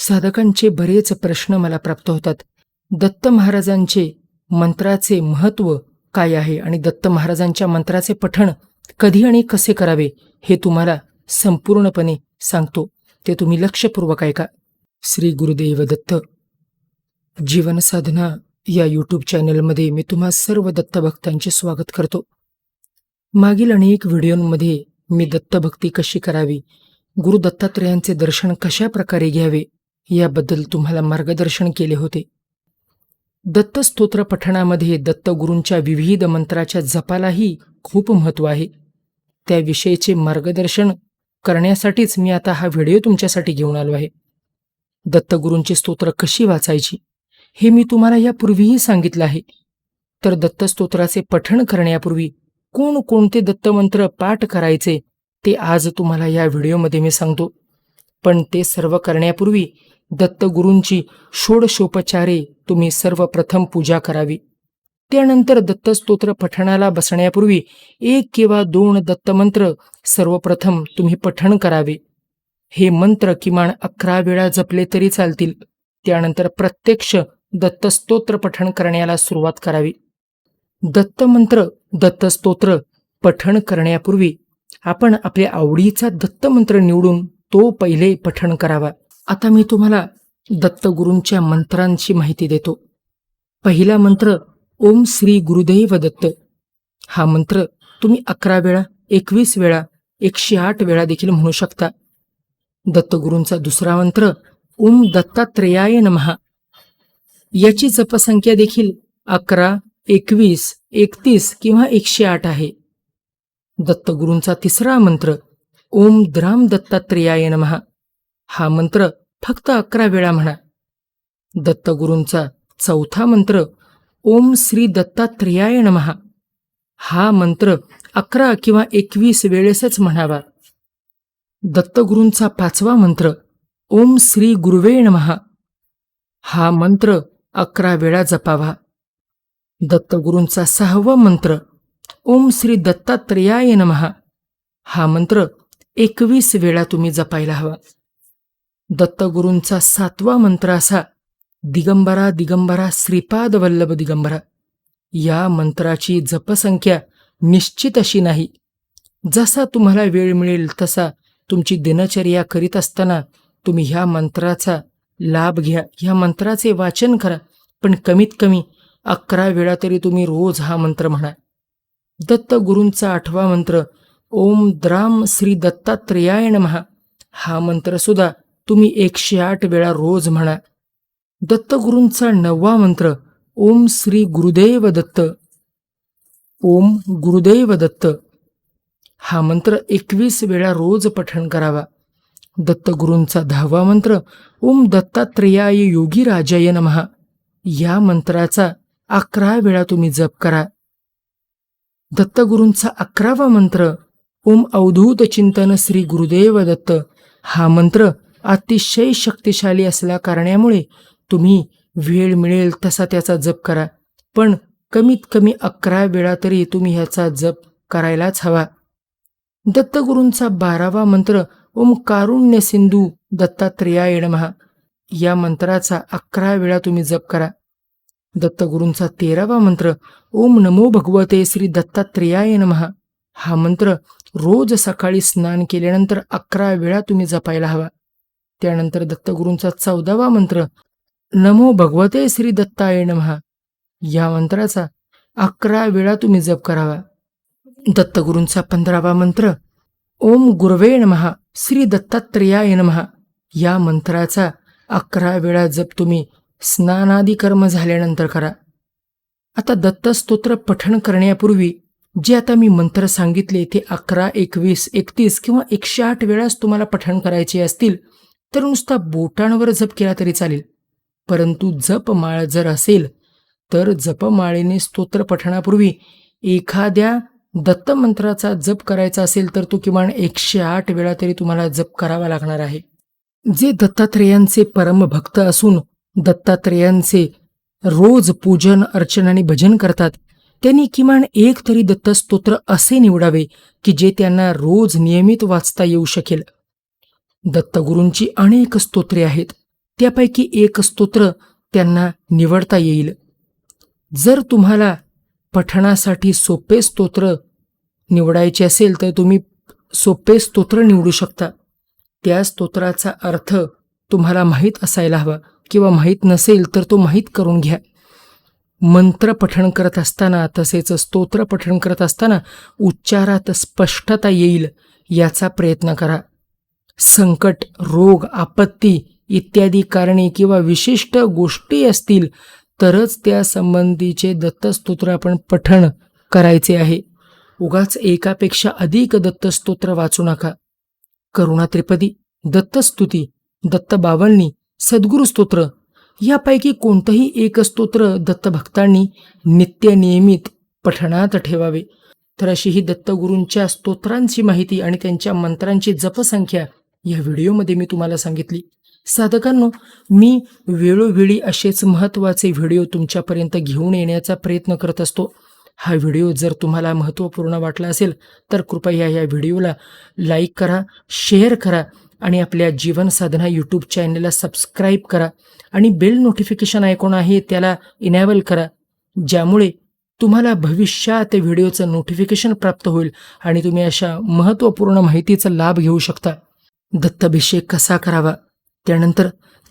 साधकांचे बरेच प्रश्न मला प्राप्त होतात. दत्त महाराजांचे मंत्राचे महत्त्व काय आहे आणि दत्त महाराजांच्या मंत्राचे पठण कधी आणि कसे करावे हे तुम्हाला संपूर्णपणे सांगतो. ते तुम्ही लक्षपूर्वक ऐका. श्री गुरुदेव दत्त जीवनसाधना या यूट्यूब चॅनलमध्ये मी तुम्हा सर्व दत्तभक्तांचे स्वागत करतो. मागील अनेक व्हिडिओंमध्ये मी दत्तभक्ती कशी करावी गुरु दत्तात्रेयांचे दर्शन कशा प्रकारे घ्यावे याबद्दल तुम्हाला मार्गदर्शन केले होते. दत्तस्तोत्र पठणामध्ये दत्तगुरूंच्या विविध मंत्राच्या जपालाही खूप महत्त्व आहे. त्याविषयीचे मार्गदर्शन करण्यासाठीच मी आता हा व्हिडिओ तुमच्यासाठी घेऊन आलो आहे. दत्तगुरूंची स्तोत्र कशी वाचायची हे मी तुम्हाला यापूर्वीही सांगितलं आहे. तर दत्तस्तोत्राचे पठण करण्यापूर्वी कोणकोणते दत्तमंत्र पाठ करायचे ते आज तुम्हाला या व्हिडिओमध्ये मी सांगतो. पण ते सर्व करण्यापूर्वी दत्तगुरूंची षोडशोपचारे तुम्ही सर्वप्रथम पूजा करावी. त्यानंतर दत्तस्तोत्र पठणाला बसण्यापूर्वी एक किंवा दोन दत्तमंत्र सर्वप्रथम तुम्ही पठण करावे. हे मंत्र किमान अकरा वेळा जपले तरी चालतील. त्यानंतर प्रत्यक्ष दत्तस्तोत्र पठण करण्याला सुरुवात करावी. दत्तमंत्र दत्तस्तोत्र पठण करण्यापूर्वी आपण आपल्या आवडीचा दत्तमंत्र निवडून तो पहिले पठण करावा. आता मी तुम्हाला दत्तगुरूंच्या मंत्रांची माहिती देतो. पहिला मंत्र ओम श्री गुरुदेव दत्त. हा मंत्र तुम्ही अकरा वेळा एकवीस वेळा एकशे आठ वेळा देखील म्हणू शकता. दत्तगुरूंचा दुसरा मंत्र ओम दत्तात्रेयाय नमहा याची जपसंख्या देखील अकरा एकवीस एकतीस किंवा एकशे आठ आहे. दत्तगुरूंचा तिसरा मंत्र ओम द्राम दत्तात्रेयाय नमहा हा मंत्र फक्त अकरा वेळा म्हणा. दत्तगुरूंचा चौथा मंत्र ओम श्री दत्तात्रेयाय नमहा हा मंत्र अकरा किंवा एकवीस वेळेसच म्हणावा. दत्तगुरूंचा पाचवा मंत्र ओम श्री गुरुवे नमहा हा मंत्र अकरा वेळा जपावा. दत्तगुरूंचा सहावा मंत्र ओम श्री दत्तात्रेयाय नमहा हा मंत्र एकवीस वेळा तुम्ही जपायला हवा. दत्तगुरूंचा सातवा मंत्र असा दिगंबरा दिगंबरा श्रीपाद वल्लभ दिगंबरा. या मंत्राची जपसंख्या निश्चित अशी नाही. जसा तुम्हाला वेळ मिळेल तसा तुमची दिनचर्या करीत असताना तुम्ही ह्या मंत्राचा लाभ घ्या. ह्या मंत्राचे वाचन करा पण कमीत कमी अकरा वेळा तरी तुम्ही रोज हा मंत्र म्हणा. दत्तगुरूंचा आठवा मंत्र ओम द्राम श्री दत्तात्रेयाय महा हा मंत्र सुद्धा तुम्ही एकशे आठ वेळा रोज म्हणा. दत्तगुरूंचा नववा मंत्र ओम श्री गुरुदेव दत्त. ओम गुरुदेव दत्त. हा मंत्र एकवीस वेळा रोज पठण करावा. दत्तगुरूंचा दहावा मंत्र ओम दत्तात्रेयाय योगी राजाय नमहा या मंत्राचा अकरा वेळा तुम्ही जप करा. दत्तगुरूंचा अकरावा मंत्र ओम अवधूत चिंतन श्री गुरुदेव दत्त. हा मंत्र अतिशय शक्तिशाली असल्या कारणामुळे तुम्ही वेळ मिळेल तसा त्याचा जप करा. पण कमीत कमी अकरा वेळा तरी तुम्ही ह्याचा जप करायलाच हवा. दत्तगुरूंचा बारावा मंत्र ओम कारुण्य सिंधू दत्तात्रेया महा या मंत्राचा अकरा वेळा तुम्ही जप करा. दत्तगुरूंचा तेरावा मंत्र ओम नमो भगवते श्री दत्तात्रेयाय नमहा हा मंत्र रोज सकाळी स्नान केल्यानंतर अकरा वेळा तुम्ही जपायला हवा. त्यानंतर दत्तगुरूंचा चौदावा मंत्र नमो भगवते श्री दत्ताय नमहा. या मंत्राचा अकरा वेळा तुम्ही जप करावा. दत्तगुरूंचा पंधरावा मंत्र ओम गुरवे नमहा श्री दत्तात्रेयाय नमहा. या मंत्राचा अकरा वेळा जप तुम्ही स्नानादी कर्म झाल्यानंतर करा. आता दत्तस्तोत्र पठण करण्यापूर्वी जे आता मी मंत्र सांगितले ते अकरा एकवीस एकतीस किंवा एकशे आठ वेळाच तुम्हाला पठण करायचे असतील तर नुसता बोटांवर जप केला तरी चालेल. परंतु जपमाळ जर असेल तर जपमाळेने स्तोत्र पठणापूर्वी एखाद्या दत्तमंत्राचा जप करायचा असेल तर तो किमान एकशे आठ वेळा तरी तुम्हाला जप करावा लागणार आहे. जे दत्तात्रेयांचे परमभक्त असून दत्तात्रेयांचे रोज पूजन अर्चन आणि भजन करतात त्यांनी किमान एक तरी दत्तस्तोत्र असे निवडावे की जे त्यांना रोज नियमित वाचता येऊ शकेल. दत्तगुरूंची अनेक स्तोत्रे आहेत. त्यापैकी एक स्तोत्र त्यांना निवडता येईल. जर तुम्हाला पठणासाठी सोपे स्तोत्र निवडायचे असेल तर तुम्ही सोपे स्तोत्र निवडू शकता. त्या स्तोत्राचा अर्थ तुम्हाला माहीत असायला हवा किंवा माहीत नसेल तर तो माहीत करून घ्या. मंत्र पठण करत असताना तसेच स्तोत्र पठण करत असताना उच्चारात स्पष्टता येईल याचा प्रयत्न करा. संकट रोग आपत्ती इत्यादी कारणे किंवा विशिष्ट गोष्टी असतील तरच त्या संबंधीचे दत्तस्तोत्र आपण पठण करायचे आहे. उगाच एकापेक्षा अधिक दत्तस्तोत्र वाचू नका. करुणा त्रिपदी दत्तस्तुती दत्त बावलनी सद्गुरुस्तोत्र यापैकी कोणतंही एक स्तोत्र दत्तभक्तांनी नित्य नियमित पठणात ठेवावे. तर अशी ही दत्तगुरूंच्या स्तोत्रांची माहिती आणि त्यांच्या मंत्रांची जपसंख्या या व्हिडिओमध्ये मी तुम्हाला सांगितली. साधकांनो मी वेळोवेळी असेच महत्त्वाचे व्हिडिओ तुमच्यापर्यंत घेऊन येण्याचा प्रयत्न करत असतो. हा व्हिडिओ जर तुम्हाला महत्त्वपूर्ण वाटला असेल तर कृपया या व्हिडिओला लाईक करा शेअर करा आणि आपल्या जीवन साधना यूट्यूब चॅनलला सबस्क्राईब करा आणि बेल नोटिफिकेशन ऐकून आहे त्याला इनॅबल करा ज्यामुळे तुम्हाला भविष्यात व्हिडिओचं नोटिफिकेशन प्राप्त होईल आणि तुम्ही अशा महत्त्वपूर्ण माहितीचा लाभ घेऊ शकता. दत्ताभिषेक कसा करावा? त्यानंतर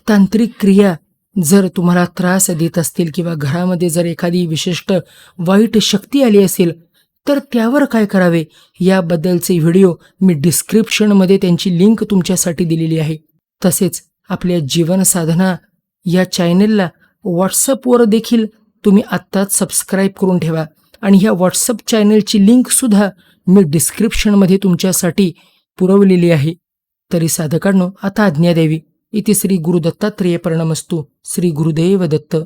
तांत्रिक क्रिया. जर तुम्हाला त्रास देत असतील किंवा घरामध्ये जर एखादी विशिष्ट वाईट शक्ती आली असेल तर त्यावर काय करावे? याबद्दलचे व्हिडिओ मी डिस्क्रिप्शनमध्ये त्यांची लिंक तुमच्यासाठी दिलेली आहे. तसेच आपल्या जीवन साधना या चॅनेलला व्हॉट्सअपवर देखील तुम्ही आत्ताच सबस्क्राईब करून ठेवा आणि ह्या व्हॉट्सअप चॅनेलची लिंकसुद्धा मी डिस्क्रिप्शनमध्ये तुमच्यासाठी पुरवलेली आहे. तरी साधकांनो आता आज्ञा द्यावी इथे श्री गुरुदत्तात्रेय प्रणमस्तू. श्री गुरुदेव दत्त.